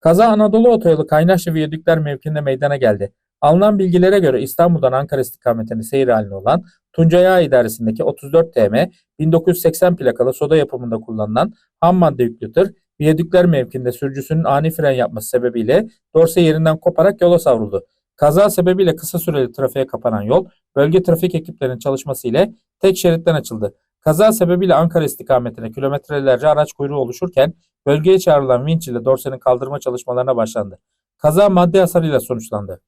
Kaza Anadolu Otoyolu Kaynaşlı Viyadükler mevkiinde meydana geldi. Alınan bilgilere göre İstanbul'dan Ankara istikametine seyir halinde olan Tuncay Ağa idaresindeki 34 TM 1980 plakalı soda yapımında kullanılan ham madde yüklü tır Viyadükler mevkinde sürücüsünün ani fren yapması sebebiyle dorse yerinden koparak yola savruldu. Kaza sebebiyle kısa süreli trafiğe kapanan yol bölge trafik ekiplerinin çalışması ile tek şeritten açıldı. Kaza sebebiyle Ankara istikametine kilometrelerce araç kuyruğu oluşurken bölgeye çağrılan vinç ile dorsenin kaldırma çalışmalarına başlandı. Kaza maddi hasarıyla sonuçlandı.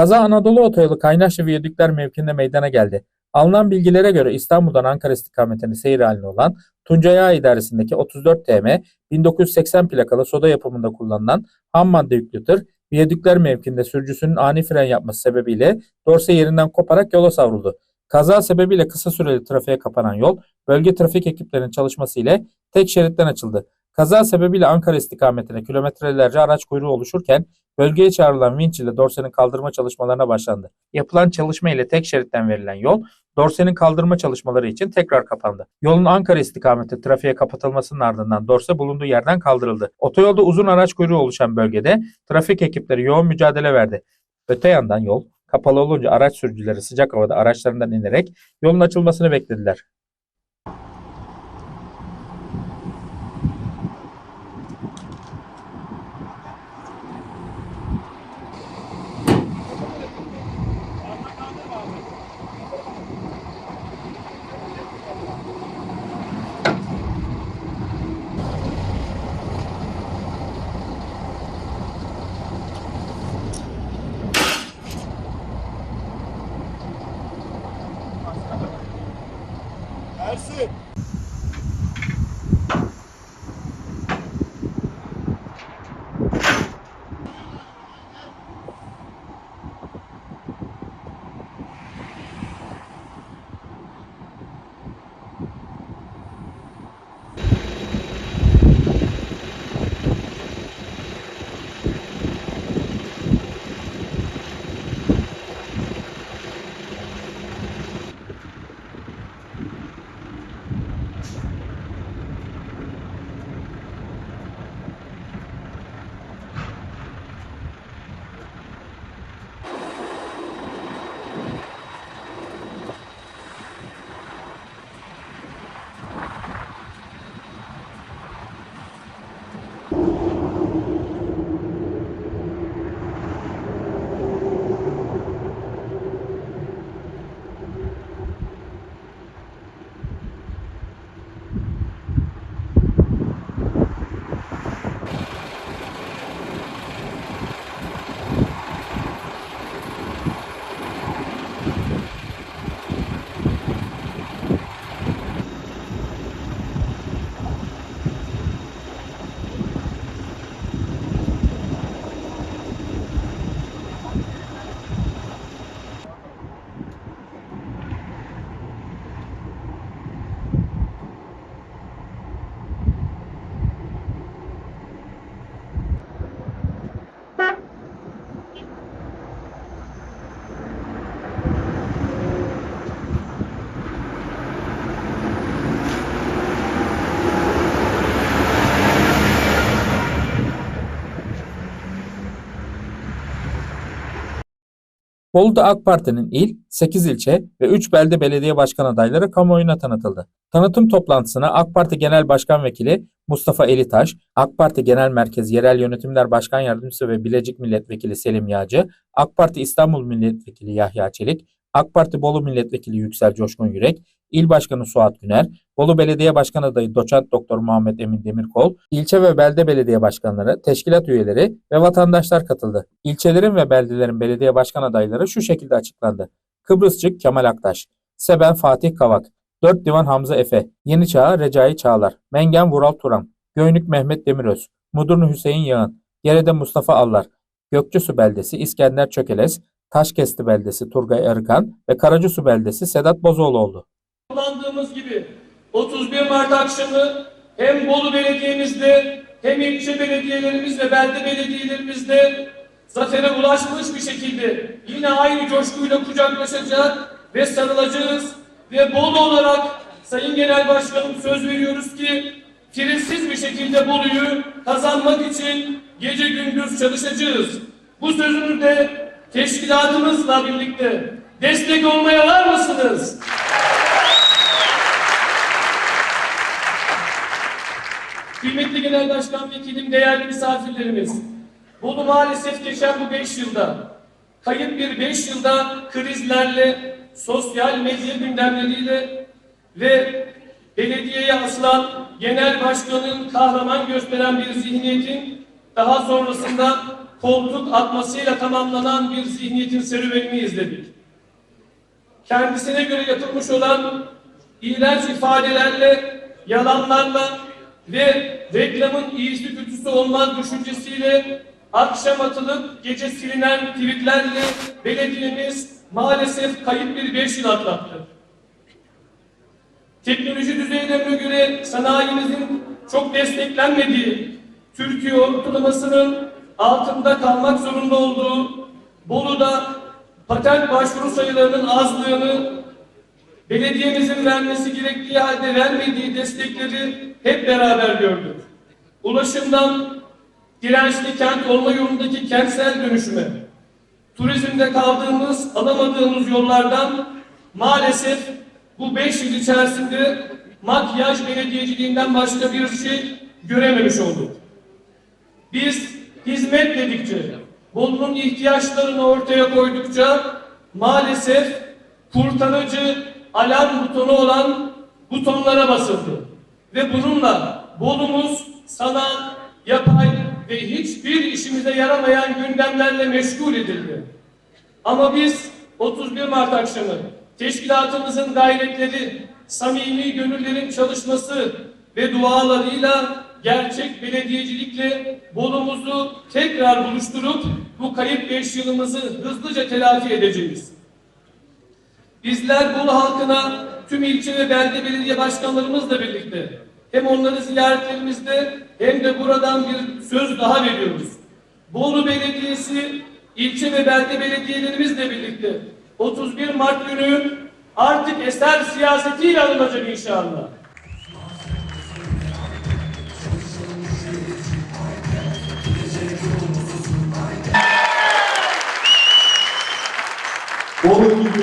Kaza Anadolu Otoyolu Kaynaşlı Viyadükler mevkiinde meydana geldi. Alınan bilgilere göre İstanbul'dan Ankara istikametine seyir halinde olan Tuncay Ağa idaresindeki 34 TM 1980 plakalı soda yapımında kullanılan ham madde yüklü tır Viyadükler mevkinde sürücüsünün ani fren yapması sebebiyle dorse yerinden koparak yola savruldu. Kaza sebebiyle kısa süreli trafiğe kapanan yol bölge trafik ekiplerinin çalışması ile tek şeritten açıldı. Kaza sebebiyle Ankara istikametine kilometrelerce araç kuyruğu oluşurken bölgeye çağrılan vinç ile dorsenin kaldırma çalışmalarına başlandı. Yapılan çalışma ile tek şeritten verilen yol dorsenin kaldırma çalışmaları için tekrar kapandı. Yolun Ankara istikameti trafiğe kapatılmasının ardından dorse bulunduğu yerden kaldırıldı. Otoyolda uzun araç kuyruğu oluşan bölgede trafik ekipleri yoğun mücadele verdi. Öte yandan yol kapalı olunca araç sürücüleri sıcak havada araçlarından inerek yolun açılmasını beklediler. Bolu'da AK Parti'nin il, 8 ilçe ve 3 belde belediye başkan adayları kamuoyuna tanıtıldı. Tanıtım toplantısına AK Parti Genel Başkan Vekili Mustafa Elitaş, AK Parti Genel Merkez Yerel Yönetimler Başkan Yardımcısı ve Bilecik Milletvekili Selim Yağcı, AK Parti İstanbul Milletvekili Yahya Çelik, AK Parti Bolu Milletvekili Yüksel Coşkun Yürek, İl Başkanı Suat Güner, Bolu Belediye Başkan Adayı Doçent Doktor Muhammed Emin Demirkol, ilçe ve belde belediye başkanları, teşkilat üyeleri ve vatandaşlar katıldı. İlçelerin ve beldelerin belediye başkan adayları şu şekilde açıklandı. Kıbrısçık Kemal Aktaş, Seben Fatih Kavak, Dört Divan Hamza Efe, Yeni Çağ Recai Çağlar, Mengen Vural Turan, Göynük Mehmet Demiröz, Mudurnu Hüseyin Yağın, Gerede Mustafa Allar, Gökçüsü Beldesi İskender Çökeles, Taşkesti Beldesi Turgay Arıkan ve Karacasu Beldesi Sedat Bozoğlu oldu. Kullandığımız gibi 31 Mart akşamı hem Bolu Belediye'mizde hem ilçe belediyelerimiz ve belde belediyelerimizde zafere ulaşmış bir şekilde yine aynı coşkuyla kucaklaşacak ve sarılacağız ve Bolu olarak Sayın Genel Başkanım söz veriyoruz ki firesiz bir şekilde Bolu'yu kazanmak için gece gündüz çalışacağız. Bu sözünü de teşkilatımızla birlikte destek olmaya var mısınız? Kıymetli Genel Başkan Vekilim, değerli misafirlerimiz, Bolu maalesef geçen bu beş yılda, kayıp bir beş yılda krizlerle, sosyal medya gündemleriyle ve belediyeye asılan genel başkanın kahraman gösteren bir zihniyetin daha sonrasında koltuk atmasıyla tamamlanan bir zihniyetin serüvenini izledik. Kendisine göre yapılmış olan iğrenç ifadelerle, yalanlarla ve reklamın iyisi kötüsü olmaz düşüncesiyle akşam atılıp gece silinen tweetlerle belediyemiz maalesef kayıp bir beş yıl atlattı. Teknoloji düzeylerine göre sanayimizin çok desteklenmediği, Türkiye ortalamasının altında kalmak zorunda olduğu, Bolu'da patent başvuru sayılarının azlığını belediyemizin vermesi gerektiği halde vermediği destekleri hep beraber gördük. Ulaşımdan dirençli kent olma yolundaki kentsel dönüşüme, turizmde kaldığımız, alamadığımız yollardan maalesef bu beş yıl içerisinde makyaj belediyeciliğinden başka bir şey görememiş olduk. Biz hizmet dedikçe, Bolu'nun ihtiyaçlarını ortaya koydukça maalesef kurtarıcı alarm butonu olan butonlara basıldı. Ve bununla Bolu'muz sanal, yapay ve hiçbir işimize yaramayan gündemlerle meşgul edildi. Ama biz 31 Mart akşamı teşkilatımızın gayretleri, samimi gönüllerin çalışması ve dualarıyla gerçek belediyecilikle Bolu'muzu tekrar buluşturup bu kayıp beş yılımızı hızlıca telafi edeceğiz. Bizler Bolu halkına tüm ilçe ve belde belediye başkanlarımızla birlikte hem onları ziyaretlerimizde hem de buradan bir söz daha veriyoruz. Bolu Belediyesi ilçe ve belde belediyelerimizle birlikte 31 Mart günü artık eser siyasetiyle alınacak inşallah.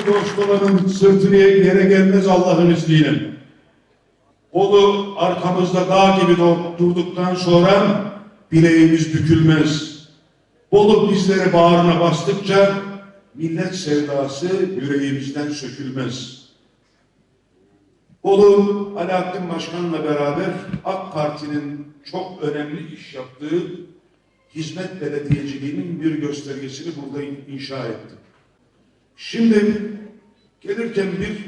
Dost olanın sırtını yere gelmez Allah'ın izniyle. Bolu arkamızda dağ gibi dur- durduktan sonra bileğimiz bükülmez. Bolu bizleri bağrına bastıkça millet sevdası yüreğimizden sökülmez. Bolu Alaaddin Başkan'la beraber AK Parti'nin çok önemli iş yaptığı hizmet belediyeciliğinin bir göstergesini burada in- inşa ettik. Şimdi gelirken bir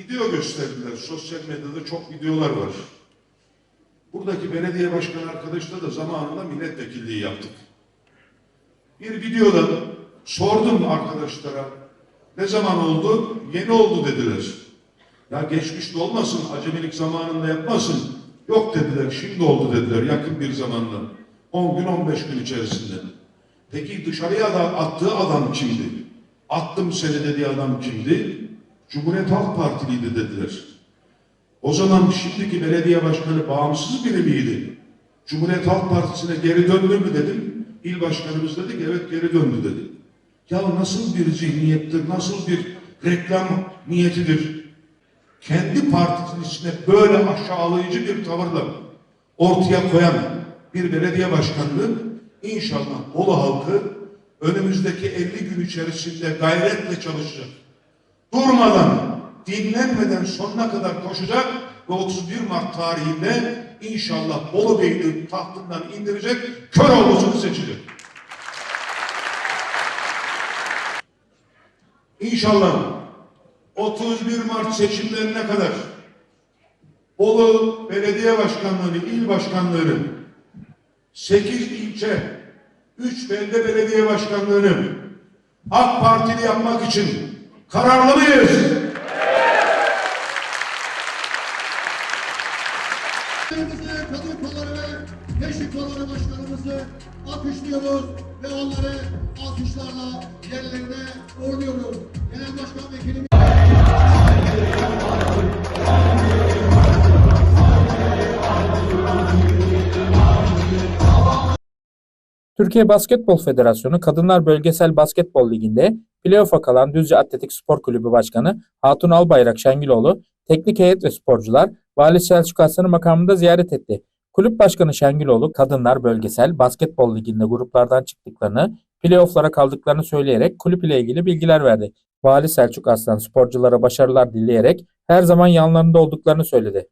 video gösterdiler. Sosyal medyada çok videolar var. Buradaki belediye başkanı arkadaşla da zamanında milletvekilliği yaptık. Bir videoda sordum arkadaşlara ne zaman oldu? Yeni oldu dediler. Ya geçmişte olmasın, acemilik zamanında yapmasın. Yok dediler, şimdi oldu dediler yakın bir zamanda. 10 gün 15 gün içerisinde. Peki dışarıya da attığı adam kimdi? Attım seni dediği adam kimdi? Cumhuriyet Halk Partiliydi dediler. O zaman şimdiki belediye başkanı bağımsız biri miydi? Cumhuriyet Halk Partisi'ne geri döndü mü dedim. İl başkanımız dedi ki evet geri döndü dedi. Ya nasıl bir zihniyettir, nasıl bir reklam niyetidir? Kendi partisinin içine böyle aşağılayıcı bir tavırla ortaya koyan bir belediye başkanlığı inşallah Bolu halkı önümüzdeki 50 gün içerisinde gayretle çalışacak. Durmadan, dinlenmeden sonuna kadar koşacak ve 31 Mart tarihinde inşallah Bolu Beyliği tahtından indirecek, Köroğlu'sunu seçecek. İnşallah 31 Mart seçimlerine kadar Bolu Belediye Başkanlığı, il başkanları, 8 ilçe, 3 belde belediye başkanlığını AK Partili yapmak için kararlı mıyız? Ve gençlik kolları başkanımızı alkışlıyoruz ve onları alkışlarla yerlerine uğurluyoruz. Genel Başkan Vekilimiz Türkiye Basketbol Federasyonu Kadınlar Bölgesel Basketbol Ligi'nde playoff'a kalan Düzce Atletik Spor Kulübü Başkanı Hatun Albayrak Şengüloğlu, teknik heyet ve sporcular Vali Selçuk Aslan'ı makamında ziyaret etti. Kulüp Başkanı Şengüloğlu, Kadınlar Bölgesel Basketbol Ligi'nde gruplardan çıktıklarını, playoff'lara kaldıklarını söyleyerek kulüp ile ilgili bilgiler verdi. Vali Selçuk Aslan sporculara başarılar dileyerek her zaman yanlarında olduklarını söyledi.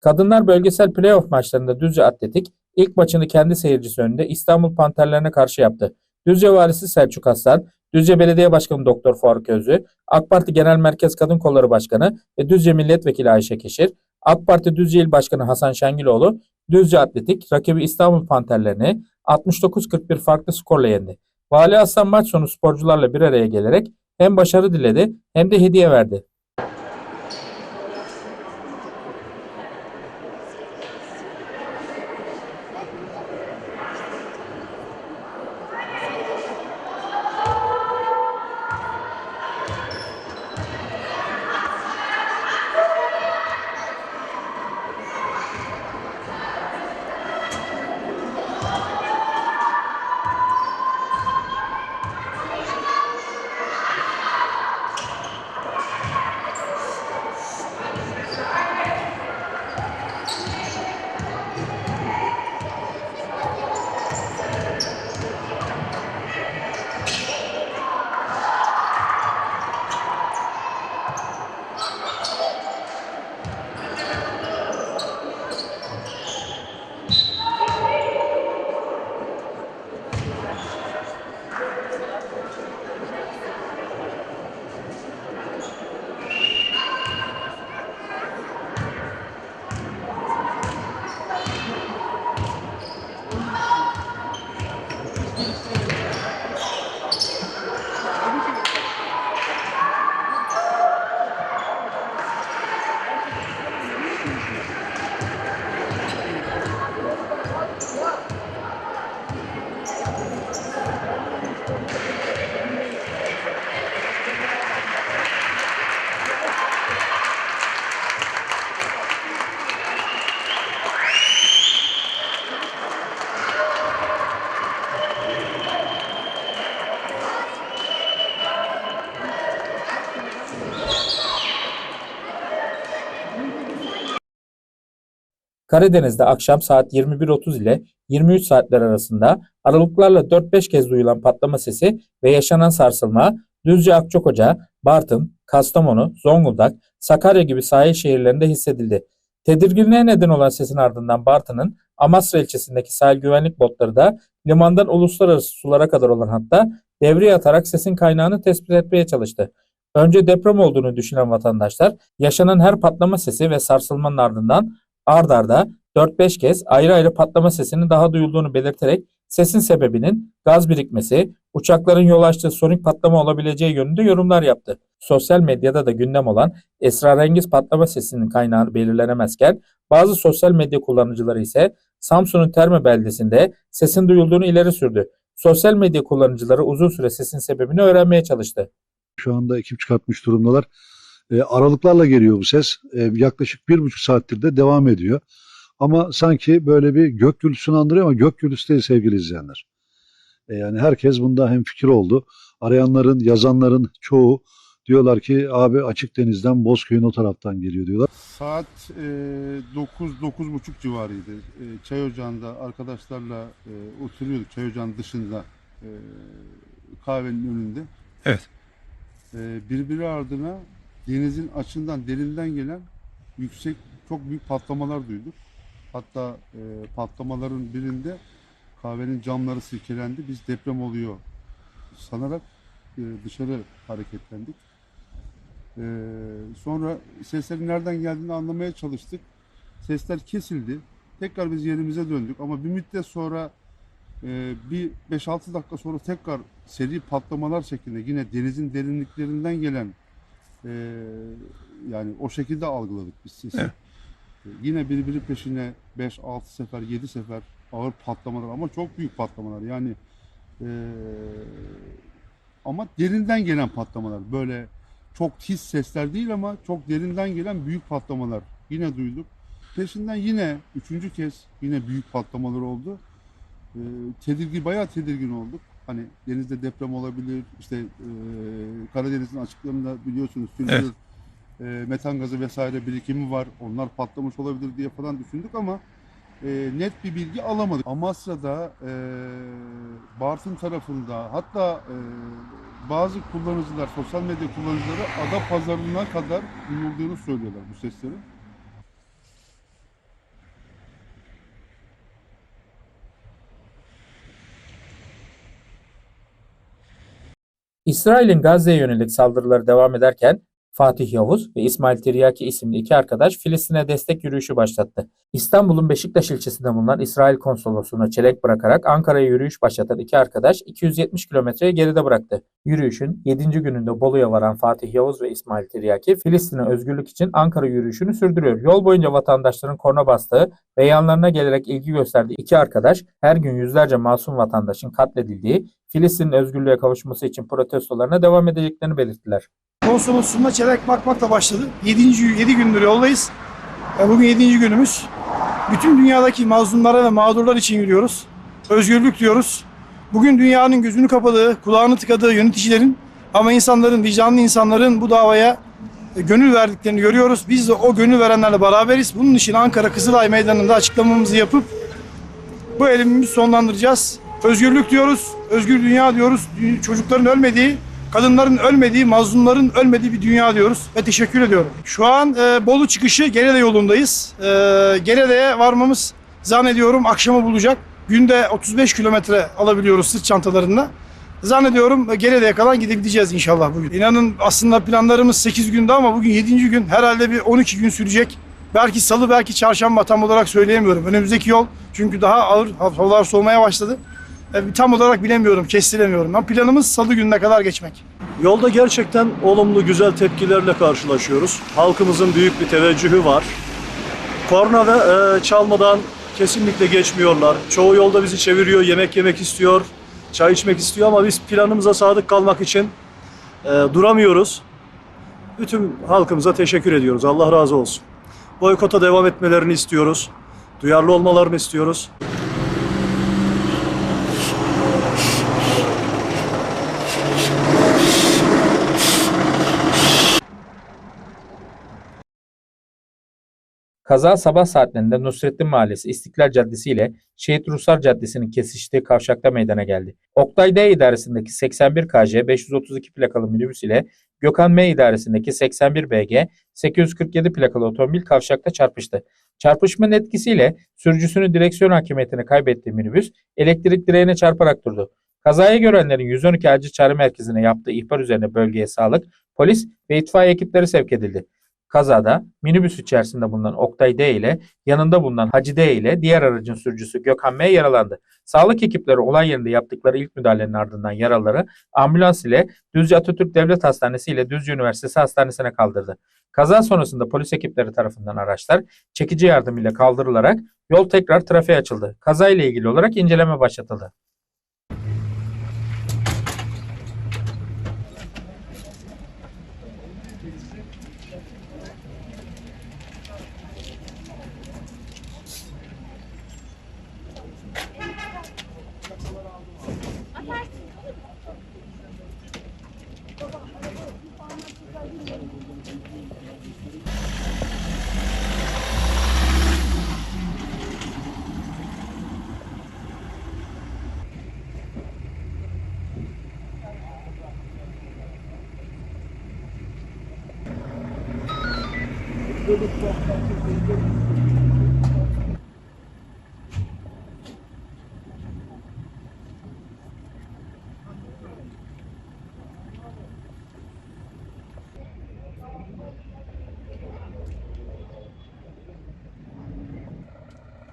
Kadınlar bölgesel playoff maçlarında Düzce Atletik ilk maçını kendi seyircisi önünde İstanbul Panterlerine karşı yaptı. Düzce Valisi Selçuk Aslan, Düzce Belediye Başkanı Doktor Faruk Özü, AK Parti Genel Merkez Kadın Kolları Başkanı ve Düzce Milletvekili Ayşe Keşir, AK Parti Düzce İl Başkanı Hasan Şengüloğlu, Düzce Atletik rakibi İstanbul Panterlerini 69-41 farklı skorla yendi. Vali Hasan maç sonu sporcularla bir araya gelerek hem başarı diledi hem de hediye verdi. Karadeniz'de akşam saat 21.30 ile 23 saatler arasında aralıklarla 4-5 kez duyulan patlama sesi ve yaşanan sarsılma Düzce Akçakoca, Bartın, Kastamonu, Zonguldak, Sakarya gibi sahil şehirlerinde hissedildi. Tedirginliğe neden olan sesin ardından Bartın'ın Amasra ilçesindeki sahil güvenlik botları da limandan uluslararası sulara kadar olan hatta devreye atarak sesin kaynağını tespit etmeye çalıştı. Önce deprem olduğunu düşünen vatandaşlar yaşanan her patlama sesi ve sarsılmanın ardından ard arda 4-5 kez ayrı ayrı patlama sesinin daha duyulduğunu belirterek sesin sebebinin gaz birikmesi, uçakların yol açtığı sonik patlama olabileceği yönünde yorumlar yaptı. Sosyal medyada da gündem olan esrarengiz patlama sesinin kaynağı belirlenemezken bazı sosyal medya kullanıcıları ise Samsun'un Terme beldesinde sesin duyulduğunu ileri sürdü. Sosyal medya kullanıcıları uzun süre sesin sebebini öğrenmeye çalıştı. Şu anda ekip çıkartmış durumdalar. E, aralıklarla geliyor bu ses. E, yaklaşık bir buçuk saattir de devam ediyor. Ama sanki böyle bir gök gürültüsünü andırıyor ama gök gürültüsü değil sevgili izleyenler. E, yani herkes bunda hemfikir oldu. Arayanların, yazanların çoğu diyorlar ki abi açık denizden Bozköy'ün o taraftan geliyor diyorlar. Saat e, 9-9.30 civarıydı. E, çay ocağında arkadaşlarla e, oturuyorduk çay ocağının dışında e, kahvenin önünde. Evet. E, birbiri ardına denizin açından derinden gelen yüksek çok büyük patlamalar duyduk. Hatta e, patlamaların birinde kahvenin camları silkelendi. Biz deprem oluyor sanarak e, dışarı hareketlendik. Ee, sonra seslerin nereden geldiğini anlamaya çalıştık. Sesler kesildi. Tekrar biz yerimize döndük ama bir müddet sonra e, bir 5-6 dakika sonra tekrar seri patlamalar şeklinde yine denizin derinliklerinden gelen e, yani o şekilde algıladık biz sesi. Evet. E, Yine birbiri peşine 5-6 sefer, 7 sefer ağır patlamalar ama çok büyük patlamalar. Yani e, ama derinden gelen patlamalar. Böyle çok tiz sesler değil ama çok derinden gelen büyük patlamalar yine duyduk. Peşinden yine üçüncü kez yine büyük patlamalar oldu. Ee, tedirgin, bayağı tedirgin olduk. Hani denizde deprem olabilir, işte e, Karadeniz'in açıklarında biliyorsunuz sülfür, Evet. e, metan gazı vesaire birikimi var. Onlar patlamış olabilir diye falan düşündük ama e, net bir bilgi alamadık. Amasra'da, e, Bartın tarafında hatta e, bazı kullanıcılar, sosyal medya kullanıcıları ada pazarına kadar duyulduğunu söylüyorlar bu seslerin. İsrail'in Gazze'ye yönelik saldırıları devam ederken Fatih Yavuz ve İsmail Tiryaki isimli iki arkadaş Filistin'e destek yürüyüşü başlattı. İstanbul'un Beşiktaş ilçesinde bulunan İsrail konsolosluğuna çelenk bırakarak Ankara'ya yürüyüş başlatan iki arkadaş 270 kilometreyi geride bıraktı. Yürüyüşün 7. gününde Bolu'ya varan Fatih Yavuz ve İsmail Tiryaki Filistin'e özgürlük için Ankara yürüyüşünü sürdürüyor. Yol boyunca vatandaşların korna bastığı ve yanlarına gelerek ilgi gösterdiği iki arkadaş her gün yüzlerce masum vatandaşın katledildiği Filistin'in özgürlüğe kavuşması için protestolarına devam edeceklerini belirttiler. Konsolosluğuna çelenk bakmakla başladı. 7. 7 gündür yoldayız. E, Bugün 7. günümüz. Bütün dünyadaki mazlumlara ve mağdurlar için yürüyoruz. Özgürlük diyoruz. Bugün dünyanın gözünü kapadığı, kulağını tıkadığı yöneticilerin ama insanların, vicdanlı insanların bu davaya e, gönül verdiklerini görüyoruz. Biz de o gönül verenlerle beraberiz. Bunun için Ankara Kızılay Meydanı'nda açıklamamızı yapıp bu elimimizi sonlandıracağız. Özgürlük diyoruz, özgür dünya diyoruz. Çocukların ölmediği, kadınların ölmediği, mazlumların ölmediği bir dünya diyoruz ve teşekkür ediyorum. Şu an e, Bolu çıkışı Gerede yolundayız. E, Gerede'ye varmamız zannediyorum akşamı bulacak. Günde 35 kilometre alabiliyoruz sırt çantalarında. Zannediyorum e, Gerede'ye kadar gidebileceğiz inşallah bugün. İnanın aslında planlarımız 8 günde ama bugün 7. gün herhalde bir 12 gün sürecek. Belki salı belki çarşamba tam olarak söyleyemiyorum. Önümüzdeki yol çünkü daha ağır havalar soğumaya başladı. E, tam olarak bilemiyorum, kestiremiyorum. Ama planımız salı gününe kadar geçmek. Yolda gerçekten olumlu güzel tepkilerle karşılaşıyoruz. Halkımızın büyük bir teveccühü var. Korna ve e, çalmadan kesinlikle geçmiyorlar. Çoğu yolda bizi çeviriyor, yemek yemek istiyor, çay içmek istiyor ama biz planımıza sadık kalmak için e, duramıyoruz. Bütün halkımıza teşekkür ediyoruz. Allah razı olsun. Boykota devam etmelerini istiyoruz. Duyarlı olmalarını istiyoruz. Kaza sabah saatlerinde Nusrettin Mahallesi İstiklal Caddesi ile Şehit Ruslar Caddesi'nin kesiştiği kavşakta meydana geldi. Oktay D idaresindeki 81 KC 532 plakalı minibüs ile Gökhan M idaresindeki 81 BG 847 plakalı otomobil kavşakta çarpıştı. Çarpışmanın etkisiyle sürücüsünün direksiyon hakimiyetini kaybettiği minibüs elektrik direğine çarparak durdu. Kazayı görenlerin 112 acil çağrı merkezine yaptığı ihbar üzerine bölgeye sağlık, polis ve itfaiye ekipleri sevk edildi. Kazada minibüs içerisinde bulunan Oktay D ile yanında bulunan Hacı D ile diğer aracın sürücüsü Gökhan M yaralandı. Sağlık ekipleri olay yerinde yaptıkları ilk müdahalenin ardından yaralıları ambulans ile Düzce Atatürk Devlet Hastanesi ile Düzce Üniversitesi Hastanesi'ne kaldırdı. Kaza sonrasında polis ekipleri tarafından araçlar çekici yardımıyla kaldırılarak yol tekrar trafiğe açıldı. Kaza ile ilgili olarak inceleme başlatıldı.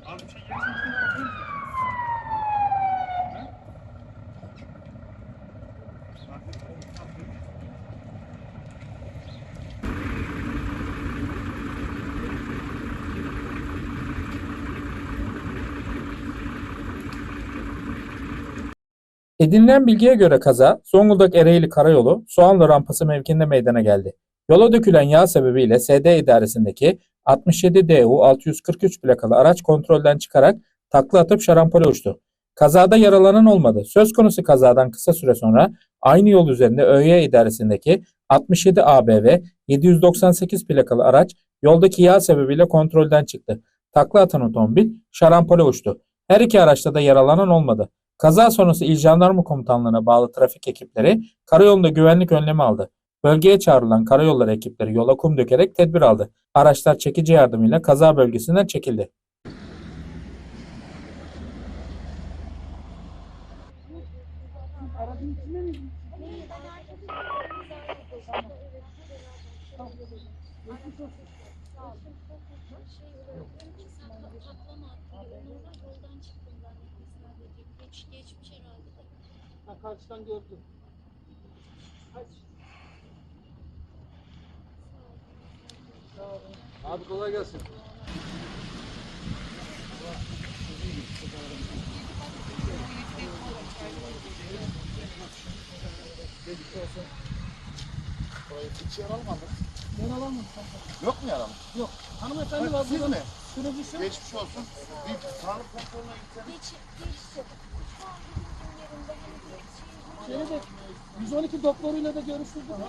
Abi şey Edinilen bilgiye göre kaza Zonguldak Ereğli Karayolu Soğanlı rampası mevkinde meydana geldi. Yola dökülen yağ sebebiyle SD idaresindeki 67 DU 643 plakalı araç kontrolden çıkarak takla atıp şarampole uçtu. Kazada yaralanan olmadı. Söz konusu kazadan kısa süre sonra aynı yol üzerinde ÖY idaresindeki 67 ABV 798 plakalı araç yoldaki yağ sebebiyle kontrolden çıktı. Takla atan otomobil şarampole uçtu. Her iki araçta da yaralanan olmadı. Kaza sonrası İl Jandarma Komutanlığı'na bağlı trafik ekipleri karayolunda güvenlik önlemi aldı. Bölgeye çağrılan karayolları ekipleri yola kum dökerek tedbir aldı. Araçlar çekici yardımıyla kaza bölgesinden çekildi. Karşıdan gördüm. Abi kolay gelsin. Yok mu yaram? Hanımefendi var Siz mi? Sürücüsü. Geçmiş olsun. Bir sağlık kontrolüne gitseniz. Geç, geçti. Şu anda bizim yerinde hani bir şey Şeyde de 112 doktoruyla da ışıklar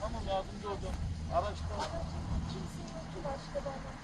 Tamam yardımcı olacağım. Araçta başka bana.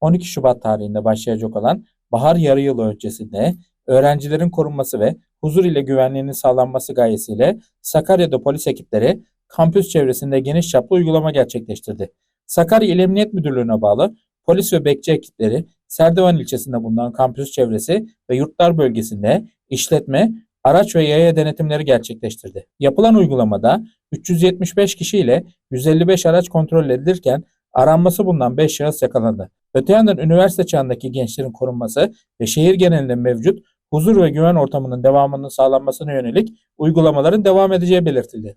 12 Şubat tarihinde başlayacak olan bahar yarı yılı öncesinde öğrencilerin korunması ve huzur ile güvenliğinin sağlanması gayesiyle Sakarya'da polis ekipleri kampüs çevresinde geniş çaplı uygulama gerçekleştirdi. Sakarya İl Emniyet Müdürlüğü'ne bağlı polis ve bekçi ekipleri Serdivan ilçesinde bulunan kampüs çevresi ve yurtlar bölgesinde işletme, araç ve yaya denetimleri gerçekleştirdi. Yapılan uygulamada 375 kişi ile 155 araç kontrol edilirken aranması bulunan 5 şahıs yakalandı. Öte yandan üniversite çağındaki gençlerin korunması ve şehir genelinde mevcut huzur ve güven ortamının devamının sağlanmasına yönelik uygulamaların devam edeceği belirtildi.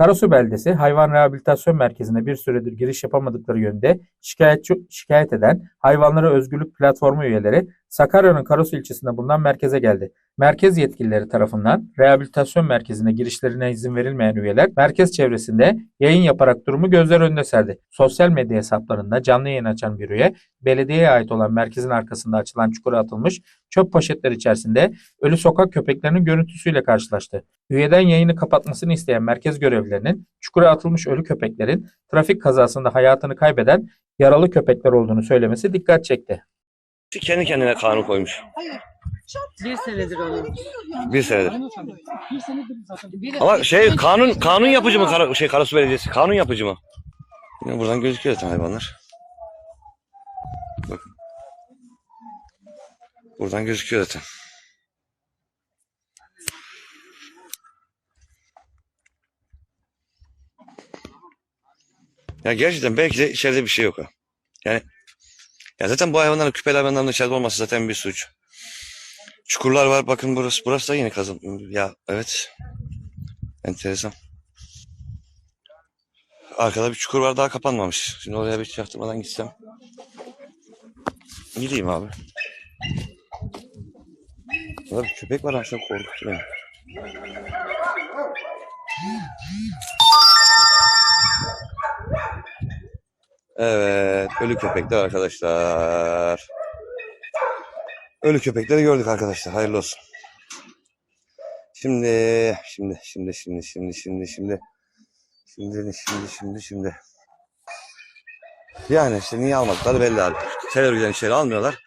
Karasu Beldesi Hayvan Rehabilitasyon Merkezi'ne bir süredir giriş yapamadıkları yönde şikayetçi, şikayet eden Hayvanlara Özgürlük Platformu üyeleri Sakarya'nın Karasu ilçesinde bulunan merkeze geldi. Merkez yetkilileri tarafından rehabilitasyon merkezine girişlerine izin verilmeyen üyeler merkez çevresinde yayın yaparak durumu gözler önüne serdi. Sosyal medya hesaplarında canlı yayın açan bir üye belediyeye ait olan merkezin arkasında açılan çukura atılmış çöp poşetler içerisinde ölü sokak köpeklerinin görüntüsüyle karşılaştı. Üyeden yayını kapatmasını isteyen merkez görevlilerinin çukura atılmış ölü köpeklerin trafik kazasında hayatını kaybeden yaralı köpekler olduğunu söylemesi dikkat çekti. Kendi kendine kanun koymuş. Bir senedir onu. Bir senedir. Ama şey kanun kanun yapıcı mı Kara, şey Karasu Belediyesi? Kanun yapıcı mı? Yine buradan gözüküyor zaten hayvanlar. Bakın. Buradan gözüküyor zaten. Ya gerçekten belki de içeride bir şey yok ha. Yani ya zaten bu hayvanların küpeli hayvanların içeride olması zaten bir suç. Çukurlar var bakın burası burası da yine kazın. Ya evet. Enteresan. Arkada bir çukur var daha kapanmamış. Şimdi oraya bir çaktırmadan gitsem. Gideyim abi. Burada bir köpek var aşağı korkuttu beni. Evet, ölü köpekler arkadaşlar. Ölü köpekleri gördük arkadaşlar. Hayırlı olsun. Şimdi, şimdi, şimdi, şimdi, şimdi, şimdi, şimdi, şimdi, şimdi, şimdi, şimdi. Yani işte niye almadıkları belli abi. Terörden içeri almıyorlar.